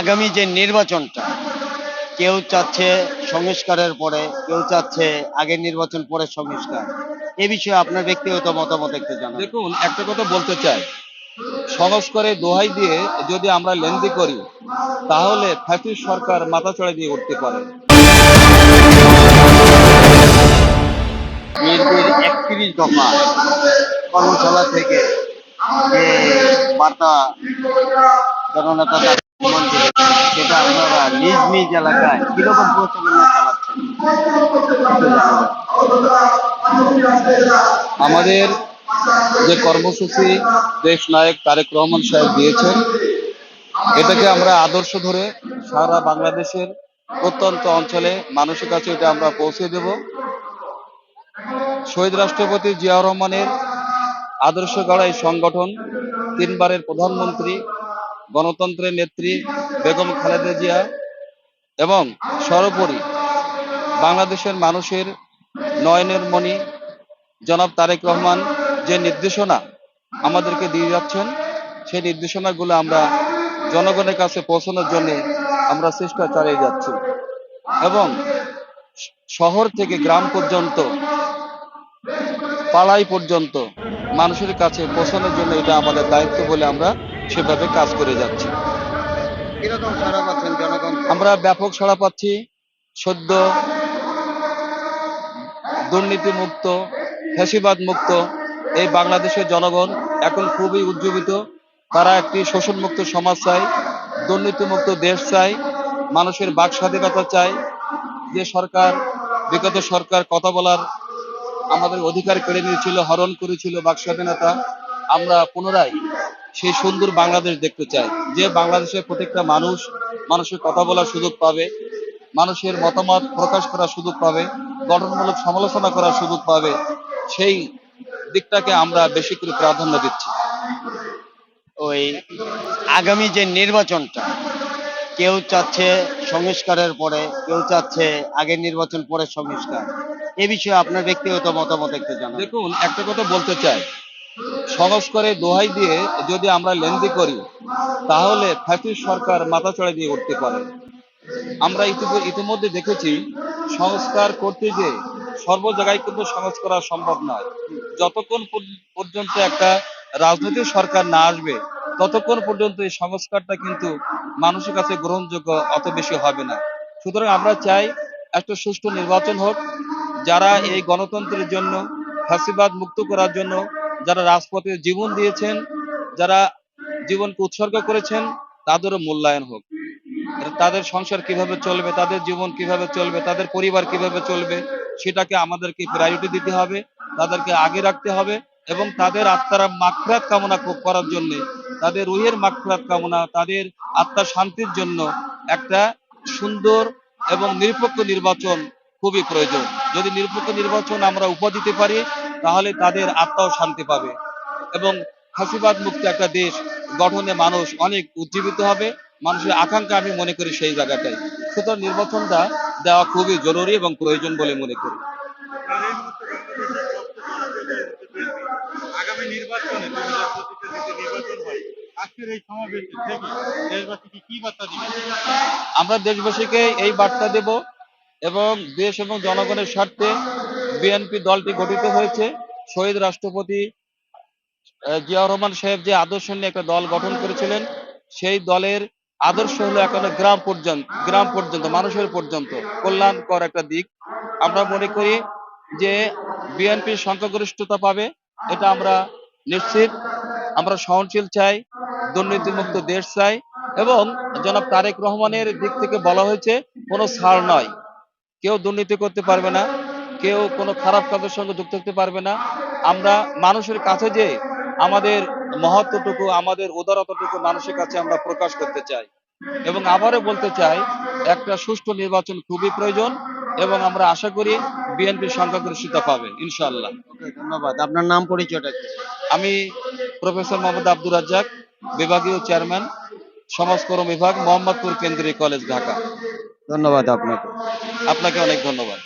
আগামী যে নির্বাচনটা কেউ চাচ্ছে সংস্কারের পরে কেউ চাচ্ছে আগের নির্বাচন পরে সংস্কার। এ বিষয়ে আপনার ব্যক্তিগত মতামত একটু জানান। দেখুন একটা কথা বলতে চাই। সংস্কারে দোহাই দিয়ে যদি আমরা লেনদি করি তাহলে ফ্যাসিস্ট সরকার মাথা চড়ে দিয়ে উঠতে পারে। বিএনপির একত্রিশ দফা কর্মশালা থেকে যে বার্তা জননেতা সেটা আপনারা নিজ নিজ এলাকায় কীরকম প্রচারণা আমাদের যে কর্মসূচি দেশ নায়ক তারেক রহমান সাহেব দিয়েছেন, এটাকে আমরা আদর্শ ধরে সারা বাংলাদেশের প্রত্যন্ত অঞ্চলে মানুষের কাছে এটা আমরা পৌঁছে দেব। শহীদ রাষ্ট্রপতি জিয়া রহমানের আদর্শ গড়া এই সংগঠন তিনবারের প্রধানমন্ত্রী গণতন্ত্রের নেত্রী বেগম খালেদা জিয়া এবং সর্বোপরি বাংলাদেশের মানুষের নয়নের মণি জনাব তারেক রহমান যে নির্দেশনা আমাদেরকে দিয়ে যাচ্ছেন, সেই নির্দেশনাগুলো আমরা জনগণের কাছে পৌঁছানোর জন্য আমরা চেষ্টা চালিয়ে যাচ্ছি। এবং শহর থেকে গ্রাম পর্যন্ত, পাড়াই পর্যন্ত মানুষের কাছে পৌঁছানোর জন্য এটা আমাদের দায়িত্ব বলে আমরা সেভাবে কাজ করে যাচ্ছি। আমরা ব্যাপক সাড়া পাচ্ছি, সদ্য দুর্নীতি মুক্ত ফ্যাসিবাদ মুক্ত এই বাংলাদেশের জনগণ এখন খুবই উজ্জীবিত। তারা একটি শোষণমুক্ত সমাজ চায়, দুর্নীতিমুক্ত দেশ চায়, মানুষের বাক স্বাধীনতা চায়। যে সরকার, বিগত সরকার কথা বলার আমাদের অধিকার কেড়ে নিয়েছিল, হরণ করেছিল বাক স্বাধীনতা। আমরা পুনরায় সেই সুন্দর বাংলাদেশ দেখতে চাই যে বাংলাদেশের প্রত্যেকটা মানুষ মানুষের কথা বলার সুযোগ পাবে মানুষের মতামত প্রকাশ করার সুযোগ পাবে গঠনমূলক সমালোচনা করার সুযোগ পাবে সেই দিকটাকে আমরা বেশি করে প্রাধান্য দিচ্ছি। ওই আগামী যে নির্বাচনটা কেউ চাচ্ছে সংস্কারের পরে কেউ চাচ্ছে আগের নির্বাচন পরে সংস্কার। এ বিষয়ে আপনার ব্যক্তিগত মতামত একটু জানান। দেখুন একটা কথা বলতে চাই। সংস্কারে দোহাই দিয়ে যদি আমরা লেনদি করি, তাহলে ফ্যাসিস্ট সরকার মাথা চড়ে দিয়ে উঠতে পারে। আমরা ইতিমধ্যে দেখেছি, সংস্কার করতে যে সর্ব জায়গায় কিন্তু সংস্কার করা সম্ভব নয়। যতক্ষণ পর্যন্ত একটা রাজনৈতিক সরকার না আসবে, ততক্ষণ পর্যন্ত এই সংস্কারটা কিন্তু মানুষের কাছে গ্রহণযোগ্য অত বেশি হবে না। সুতরাং আমরা চাই একটা সুষ্ঠু নির্বাচন হোক, যারা এই গণতন্ত্রের জন্য ফাঁসিবাদ মুক্ত করার জন্য যারা রাজপথে জীবন দিয়েছেন, যারা জীবনকে উৎসর্গ করেছেন, তাদেরও মূল্যায়ন হোক। তাদের সংসার কীভাবে চলবে, তাদের জীবন কীভাবে চলবে, তাদের পরিবার কীভাবে চলবে, সেটাকে আমাদেরকে প্রায়োরিটি দিতে হবে, তাদেরকে আগে রাখতে হবে এবং তাদের আত্মারা মাকফরাত কামনা করার জন্য, তাদের রুহের মাকফরাত কামনা, তাদের আত্মার শান্তির জন্য একটা সুন্দর এবং নিরপেক্ষ নির্বাচন খুবই প্রয়োজন। যদি নিরপেক্ষ নির্বাচন আমরা উপহার দিতে পারি তাহলে তাদের আত্মাও শান্তি পাবে। এবং ফাঁসিবাদ মুক্ত একটা দেশ গঠনে মানুষ অনেক উজ্জীবিত হবে। মানুষের আকাঙ্ক্ষা আমি মনে করি সেই জায়গাটাই। সুতরাং নির্বাচনটা দেওয়া খুবই জরুরি এবং প্রয়োজন বলে মনে করি। আগামী নির্বাচনে নির্বাচন হয় আমরা দেশবাসীকে এই বার্তা দেব এবং দেশ এবং জনগণের স্বার্থে বিএনপি দলটি গঠিত হয়েছে। শহীদ রাষ্ট্রপতি জিয়াউর রহমান সাহেব যে আদর্শ নিয়ে একটা দল গঠন করেছিলেন, সেই দলের আদর্শ হলো একেবারে গ্রাম পর্যন্ত গ্রাম পর্যন্ত, মানুষের পর্যন্ত কল্যাণকর একটা দিক। আমরা মনে করি যে বিএনপির সংখ্যাগরিষ্ঠতা পাবে, এটা আমরা নিশ্চিত। আমরা সহনশীল চাই, দুর্নীতিমুক্ত দেশ চাই এবং জনাব তারেক রহমানের দিক থেকে বলা হয়েছে, কোনো ছাড় নয়। কেউ দুর্নীতি করতে পারবে না। কেউ কোনো খারাপ কাজের সঙ্গে যুক্ত হতে পারবে না। আমরা মানুষের কাছে যে আমাদের মহত্বটুকু আমাদের উদারতাটুকু মানুষের কাছে আমরা প্রকাশ করতে চাই। এবং আবারও বলতে চাই একটা সুষ্ঠু নির্বাচন খুবই প্রয়োজন এবং আমরা আশা করি বিএনপির সংখ্যাগরিষ্ঠতা পাবে ইনশাআল্লাহ। ওকে, ধন্যবাদ। আপনার নাম পরিচয়টা? আমি প্রফেসর মোহাম্মদ আব্দুর রাজ্জাক বিভাগীয় চেয়ারম্যান সমাজকর্ম বিভাগ মোহাম্মদপুর কেন্দ্রীয় কলেজ ঢাকা। ধন্যবাদ আপনাকে। আপনাকে অনেক ধন্যবাদ।